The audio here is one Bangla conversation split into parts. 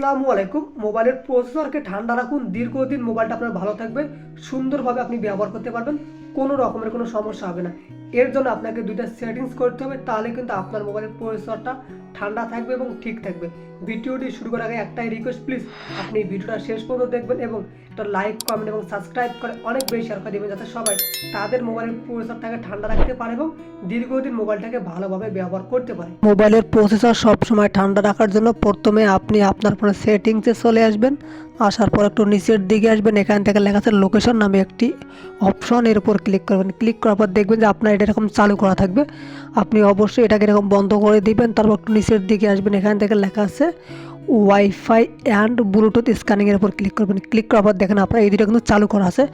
আসসালামু আলাইকুম। মোবাইলের প্রসেসরকে ঠান্ডা রাখুন। দীর্ঘদিন মোবাইলটা আপনার ভালো থাকবে সুন্দরভাবে আপনি ব্যবহার করতে পারবেন। কোনো রকমের কোনো সমস্যা হবে না। এর জন্য আপনাকে দুইটা সেটিংস করতে হবে, তাহলে কিন্তু আপনার মোবাইলের প্রসেসরটা ঠান্ডা থাকবে এবং ঠিক থাকবে। ভিডিওটি শুরু করার আগে একটাই রিকোয়েস্ট প্লিজ আপনি ভিডিওটা শেষ পর্যন্ত দেখবেন এবং একটা লাইক কমেন্ট এবং সাবস্ক্রাইব করে অনেক বেশি শেয়ার করে দেবেন, যাতে সবাই তাদের মোবাইলের প্রসেসরটাকে ঠান্ডা রাখতে পারে এবং দীর্ঘদিন মোবাইলটাকে ভালোভাবে ব্যবহার করতে পারে। মোবাইলের প্রসেসর সবসময় ঠান্ডা রাখার জন্য প্রথমে আপনি আপনার ফোনের সেটিংসে চলে আসবেন। আসার পর একটু নিচের দিকে আসবেন, এখান থেকে লেখা আছে লোকেশন নামে একটি অপশন এর উপর ক্লিক করবেন। ক্লিক করার পর দেখবেন যে আপনার এটা এরকম চালু করা থাকবে। আপনি অবশ্যই এটাকে এরকম বন্ধ করে দিবেন, তারপর একটু নিচের দিকে আসবেন, এখান থেকে লেখা আছে ওয়াইফাই অ্যান্ড ব্লুটুথ স্ক্যানিংয়ের উপর ক্লিক করবেন। ক্লিক করার পর দেখেন আপনার এই দুটো কিন্তু চালু করা আছে।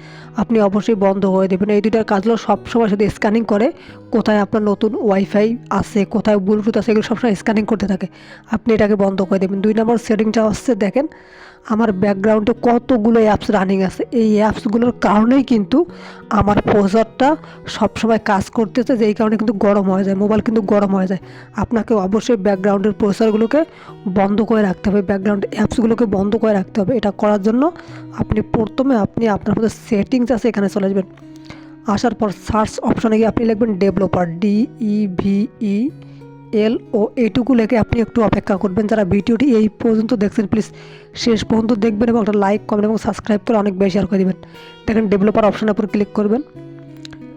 আপনি অবশ্যই বন্ধ করে দেবেন। এই দুটার কাজ হলো সবসময় শুধু স্ক্যানিং করে কোথায় আপনার নতুন ওয়াইফাই আছে, কোথায় ব্লুটুথ আছে, এগুলো সবসময় স্ক্যানিং করতে থাকে। আপনি এটাকে বন্ধ করে দেবেন। দুই নম্বর সেটিংটা হচ্ছে দেখেন আমার ব্যাকগ্রাউন্ডে কতগুলো অ্যাপস রানিং আছে। এই অ্যাপসগুলোর কারণেই কিন্তু আমার প্রসেসরটা সবসময় কাজ করতেছে, যেই কারণে কিন্তু গরম হয়ে যায় মোবাইল কিন্তু গরম হয়ে যায়। আপনাকে অবশ্যই ব্যাকগ্রাউন্ডের প্রসেসরগুলোকে বন্ধ করে রাখতে হবে ব্যাকগ্রাউন্ড অ্যাপসগুলোকে বন্ধ করে রাখতে হবে। এটা করার জন্য আপনি প্রথমে আপনি আপনার মধ্যে সেটিংস আছে, এখানে চলে আসবেন। আসার পর সার্চ অপশানে গিয়ে আপনি লিখবেন ডেভেলপার ভি ই এল ও এইটুকু লেখে আপনি একটু অপেক্ষা করবেন। যারা ভিডিওটি এই পর্যন্ত দেখছেন প্লিজ শেষ পর্যন্ত দেখবেন এবং একটা লাইক কমেন্ট এবং সাবস্ক্রাইব করে অনেক বেশি শেয়ার করে দেবেন। দেখেন ডেভেলপার অপশনের উপর ক্লিক করবেন।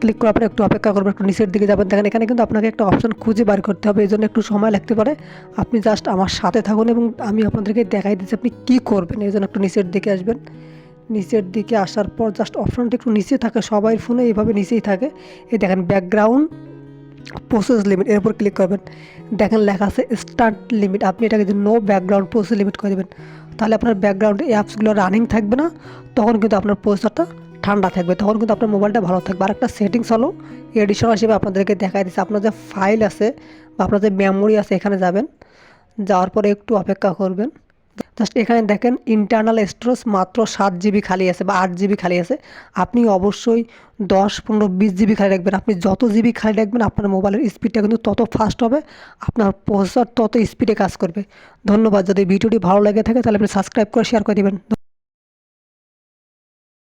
ক্লিক করার পরে একটু অপেক্ষা করবেন, একটু নিচের দিকে যাবেন। দেখেন এখানে কিন্তু আপনাকে একটা অপশন খুঁজে বার করতে হবে এই জন্য একটু সময় লাগতে পারে। আপনি জাস্ট আমার সাথে থাকুন এবং আমি আপনাদেরকে দেখাই দিচ্ছি আপনি কী করবেন। এই জন্য একটু নিচের দিকে আসবেন। নিচের দিকে আসার পর জাস্ট অপশনটা একটু নিচে থাকে, সবাই ফোনে এইভাবে নিচেই থাকে। এই দেখেন ব্যাকগ্রাউন্ড প্রসেস লিমিট এর উপর ক্লিক করবেন। দেখেন লেখা আছে স্টার্ট লিমিট আপনি এটাকে যদি নো ব্যাকগ্রাউন্ড প্রসেস লিমিট করে দেবেন, তাহলে আপনার ব্যাকগ্রাউন্ড অ্যাপসগুলো রানিং থাকবে না, তখন কিন্তু আপনার প্রসেসরটা ঠান্ডা থাকবে, তখন কিন্তু আপনার মোবাইলটা ভালো থাকবে। আর একটা সেটিংস হলো এডিশনাল হিসেবে আপনাদেরকে দেখাই দিচ্ছে আপনার যে ফাইল আছে বা আপনার যে মেমোরি আছে, এখানে যাবেন, যাওয়ার পরে একটু অপেক্ষা করবেন। জাস্ট এখানে দেখেন ইন্টারনাল স্টোরেজ মাত্র সাত জিবি খালি আছে বা আট জিবি খালি আছে। আপনি অবশ্যই দশ, পনেরো, বিশ জিবি খালি রাখবেন। আপনি যত জিবি খালি রাখবেন, আপনার মোবাইলের স্পিডটা কিন্তু তত ফাস্ট হবে, আপনার প্রসেসর তত স্পিডে কাজ করবে। ধন্যবাদ। যদি ভিডিওটি ভালো লেগে থাকে, তাহলে আপনি সাবস্ক্রাইব করে শেয়ার করে দেবেন।